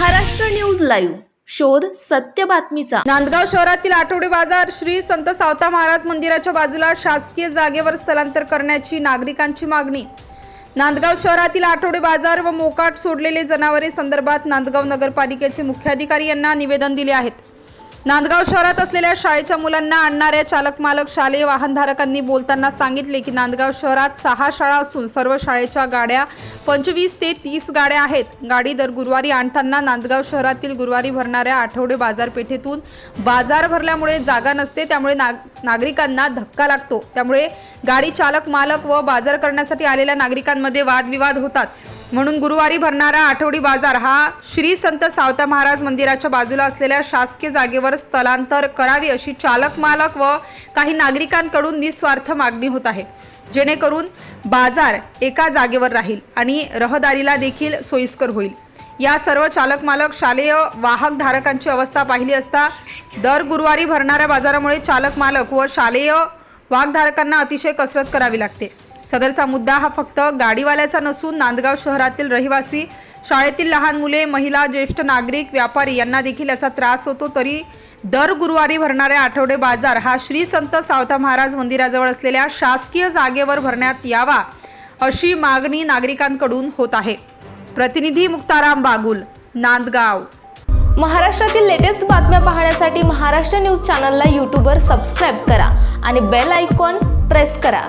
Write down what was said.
Maharashtra news live. शोध सत्य बातमीचा. नांदगाव शहरातील आठवडे बाजार श्री संत सावता महाराज मंदिराच्या बाजूला शासकीय जागेवर स्थलांतर करण्याची नागरिकांची मागणी. नांदगाव शहरातील आठवडे बाजार व मोकाट सोडलेले जनावरे संदर्भात नांदगाव नगरपालिकेचे मुख्याधिकारी यांना निवेदन दिले आहेत. नांदगाव शहरात असलेल्या शाळेच्या मुलांना आणणाऱ्या चालक मालक शालेय वाहनधारकांनी बोलताना सांगितले की नांदगाव शहरात सहा शाळा असून सर्व शाळेच्या गाड्या पंचवीस ते तीस गाड्या आहेत. गाडी दर गुरुवारी आणताना नांदगाव शहरातील गुरुवारी भरणाऱ्या आठवडे बाजारपेठेतून बाजार भरल्यामुळे जागा नसते त्यामुळे नाग नागरिकांना धक्का लागतो. त्यामुळे गाडी चालक मालक व बाजार करण्यासाठी आलेल्या नागरिकांमध्ये वादविवाद होतात. म्हणून गुरुवारी भरणारा आठवडी बाजार हा श्री संत सावता महाराज मंदिराच्या बाजूला असलेल्या शासकीय जागेवर स्थलांतर करावी अशी चालक मालक व काही नागरिकांकडून निस्वार्थ मागणी होत आहे. जेणेकरून बाजार एका जागेवर राहील आणि रहदारीला देखील सोयीस्कर होईल. या सर्व चालक मालक शालेय वाहक धारकांची अवस्था पाहिली असता दर गुरुवारी भरणाऱ्या बाजारामुळे चालक मालक व शालेय वाघधारकांना अतिशय कसरत करावी लागते. सदरचा मुद्दा हा फक्त गाडीवाल्याचा नसून नांदगाव शहरातील रहिवासी शाळेतील लहान मुले महिला ज्येष्ठ नागरिक व्यापारी यांना देखील याचा त्रास होतो. तरी दर गुरुवारी भरणाऱ्या आठवडे बाजार हा श्री संत सावता महाराज मंदिराजवळ असलेल्या शासकीय जागेवर भरण्यात यावा अशी मागणी नागरिकांकडून होत आहे. प्रतिनिधी मुक्ताराम बागुल नांदगाव. महाराष्ट्रातील लेटेस्ट बातम्या पाहण्यासाठी महाराष्ट्र न्यूज चॅनलला यूट्यूबवर सबस्क्राईब करा आणि बेल आयकॉन प्रेस करा.